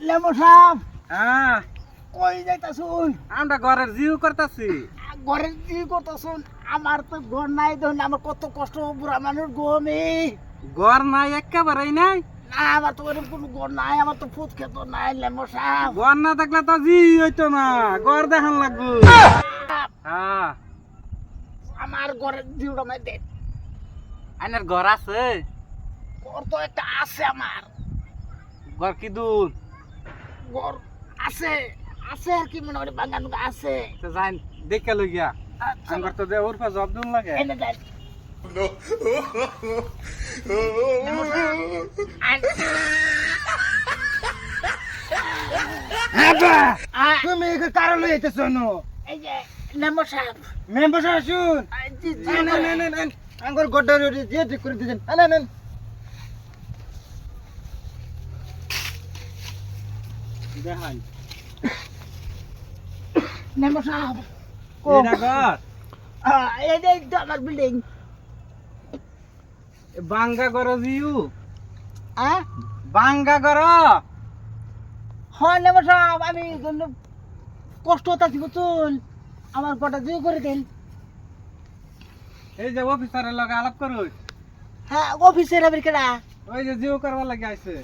Lemon সাহেব হ্যাঁ। কই যাইতাছুন? আমরা ঘরের জিউ করতেছি। ঘরে কি করতেছুন। আমার তো ঘর নাই ধরুন আমার কত কষ্ট বুড়া মানুষ গমি ঘর নাই একেবারেই নাই। না আমার তো ওরকম কোনো ঘর নাই আমার তো ফুট খেত নাই লেমন সাহেব ঘর না থাকলে তো জি হইতো না। ঘর দেখান লাগবো। হ্যাঁ। আমার ঘরের জিউটা মাই দেন আইনের ঘর আছে? ঘর তো একটা আছে আমার। ঘর কি দূর? ঘর আছে আছে আর কি মনে হয়? বাগান আছে। তো যাই দেখে লই গিয়া। আচ্ছা, আমার তো দে উরফা জব দুন লাগে। এনে সাহেব, তুমি একে কারও লই আইতেছ ন? এই যে লেমন সাহেব। মেম্বার শুন। আ, জি, আঙ্গুর গড্ডা রুটি যে ঠিক করে নেন নেন। দেখাই। লেমন সাহেব আমার বিল্ডিং বাঙ্গা জিউ। হ্যাঁ বাঙ্গা হয় সাহেব আমি কষ্ট হতাছি বুঝুন আমার গোটা জিও করে দিন। এই যে অফিসারের লগে আলাপ করো। হ্যাঁ অফিসের আবার কেডা? ওই যে জিও করবার লাগে আইছে।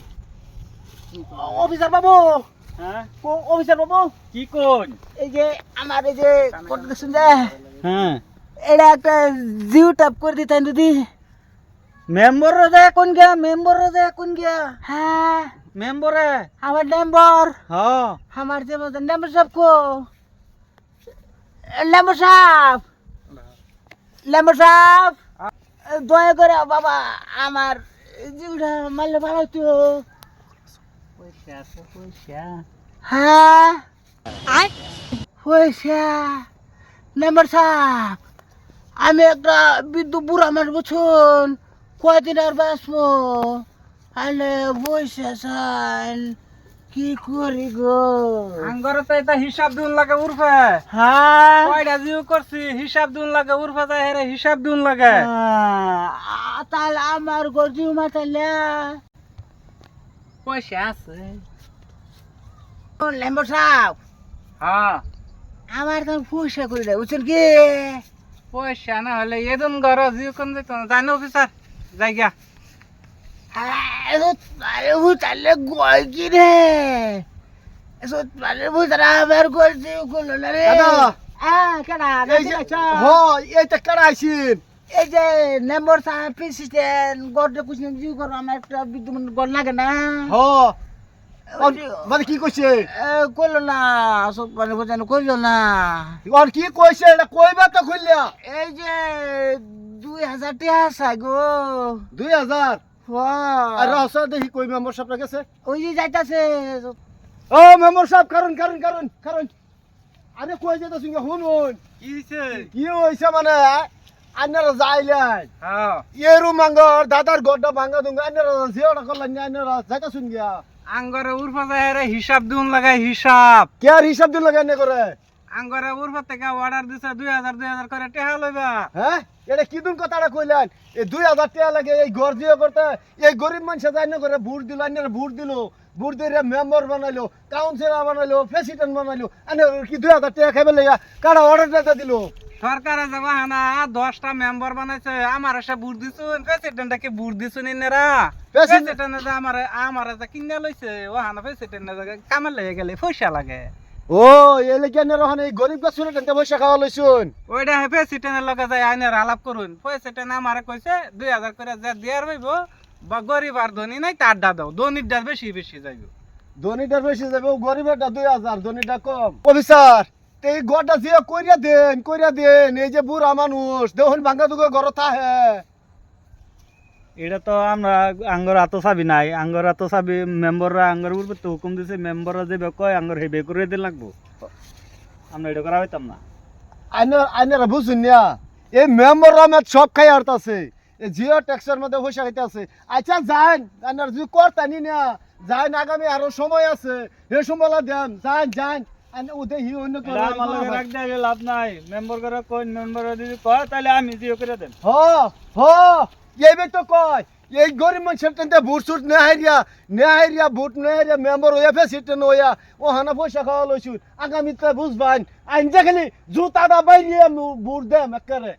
অফিসার বাবু। হ্যাঁ? ও, অফিসার বাবু। কি কোন এই যে আমার এই যে দেখছেন যে হ্যাঁ। এটা একটা জিও ট্যাপ করে দিতেন যদি মেম্বার রে কোন গিয়া? মেম্বার রে কোন গিয়া? হ্যাঁ। মেম্বরে? আমার মেম্বার হ্যাঁ আমার যে মেম্বার সাহেব কো। লেম্বার সাহেব লেম্বার সাহেব দয়া করে বাবা আমার জিওটা মারলে ভালো হতো পয়সা হ্যাঁ? পয়সা মেম্বার সাহেব আমি একটা বিদ্যুৎ বুড়া মানুষ বুঝুন কয়দিন আর বাঁচবো? আলে পয়সা চান কি করি গো? আঙ্গরে তো এটা হিসাব দিন লাগে উরফে। হ্যাঁ? কয়টা জিও করছি হিসাব দিন লাগে উরফে যায় হেরে হিসাব দিন লাগে। আহ, তাহলে আমার গর্জি মাতালে পয়সা আছে লেম্বার সাহেব হ্যাঁ আমার তো পয়সা করে দেয় বুঝছেন কি পয়সা না হলে এদন ঘর জিও কোন যেত না জানো অফিসার গিয়া তাহলে গয় কি রে তাহলে গর্জি করল না রে কেডা হ এইটা কারা আইছিন এই যে নেম্বর সাহেব প্রেসিডেন্ট গড়ে কুছিন জিউ করো আমার একটা বিদ্যুৎ গড় লাগে না। হ। মানে কি কইছে? এ, করল না সব মানে বোঝানো করল না। আর কি কইছে? এটা কইবা তো খুললিয়া এই যে দুই হাজার টাকা চাই গো। দুই হাজার? আর রহস্য দেখি কই মেম্বার সাহেব গেছে ওই যে যাইতাছে। ও মেম্বার সাহেব কারণ কারণ কারণ কারণ। আরে কই যেতে শুনগে শুনুন। কি হইছে? কি হইছে মানে আন্নারা যাইলেন হ্যাঁ। এরু মাঙ্গর দাদার গড্ডা ভাঙ্গা দুঙ্গা আন্নারা জিওটা করলেন না আন্নারা যাইতা শুন গিয়া। আঙ্গরে উরফে যায় হেরে হিসাব দিন লাগে হিসাব। কে আর হিসাব দিল লাগে এনে করে? আঙ্গরে উরফে থেকে অর্ডার দিছে দুই হাজার দুই হাজার করে টেহা লইবা। হ্যাঁ? এটা কি দিন কথাটা কইলেন? এই দুই হাজার টাকা লাগে এই ঘর জিও করতে এই গরিব মানুষ যাই না করে ভোট দিল আন্নারা ভোট দিল ভোট দিয়ে মেম্বার বানাইলো কাউন্সিলর বানাইলো প্রেসিডেন্ট বানাইলো আন্নারা কি দুই হাজার টাকা খাইবে লেগা কারা অর্ডার দিল? সরকারে যাবা হানা দশটা মেম্বার বানাইছে আমার এসে বুট দিছুন। প্রেসিডেন্টকে বুট দিছুন ইনেরা প্রেসিডেন্ট যে আমার আমার যে কিনা লইছে ও হানা প্রেসিডেন্ট কামে লেগে গেলে পয়সা লাগে। ও এলে কেন রহন এই গরিব গাছ শুনে টেনতে পয়সা খাওয়া লইছুন? ওইটা হে প্রেসিডেন্টের লগে যাই আইনের আলাপ করুন। প্রেসিডেন্ট আমারে কইছে দুই হাজার করে যা দিয়ার হইব বা গরিব আর ধনী নাই তার দা দাও। ধনীর দা বেশি বেশি যাইব। ধনীটার বেশি যাবে ও গরিবেরটা দুই হাজার ধনীটা কম। অফিসার! তে এই গড়টা দিয়ে কইরা দেন কইরা দেন এই যে বুড়া মানুষ দেখুন ভাঙ্গা দুগো ঘর থাহে। এটা তো আমরা আঙ্গর আতো চাবি নাই আঙ্গর আতো চাবি মেম্বাররা আঙ্গর উপর তো হুকুম দিছে মেম্বাররা যে কয় আঙ্গর হেবে করে দিন লাগবো। আমরা এটা করা হইতাম না। আইনার আইনারা বুঝুন না এই মেম্বার রামের সব খাই আরতাছে। জিও ট্যাক্সের মধ্যে পয়সা খাইতে আছে আচ্ছা যান আইনার যদি করতানি না যান আগামী আরও সময় আছে হে সময় দেন যান যান। আইন ওদের হি অন্য কেউ আমার লগে রাখ দিয়ে লাভ নাই। মেম্বার করে কই মেম্বার যদি কয় তাহলে আমি জিও করে দেন। হ হ এই তো কয় এই গরিব মানুষের ভোট সুট নেহারিয়া নেহারিয়া ভোট নেহারিয়া মেম্বার হইয়া ফেসিটেন হইয়া ও হানা পয়সা খাওয়া লইছুন আগামীতে বুঝবান আইন যে খালি জুতা দা বাইরিয়া ভোট দেম একেবারে।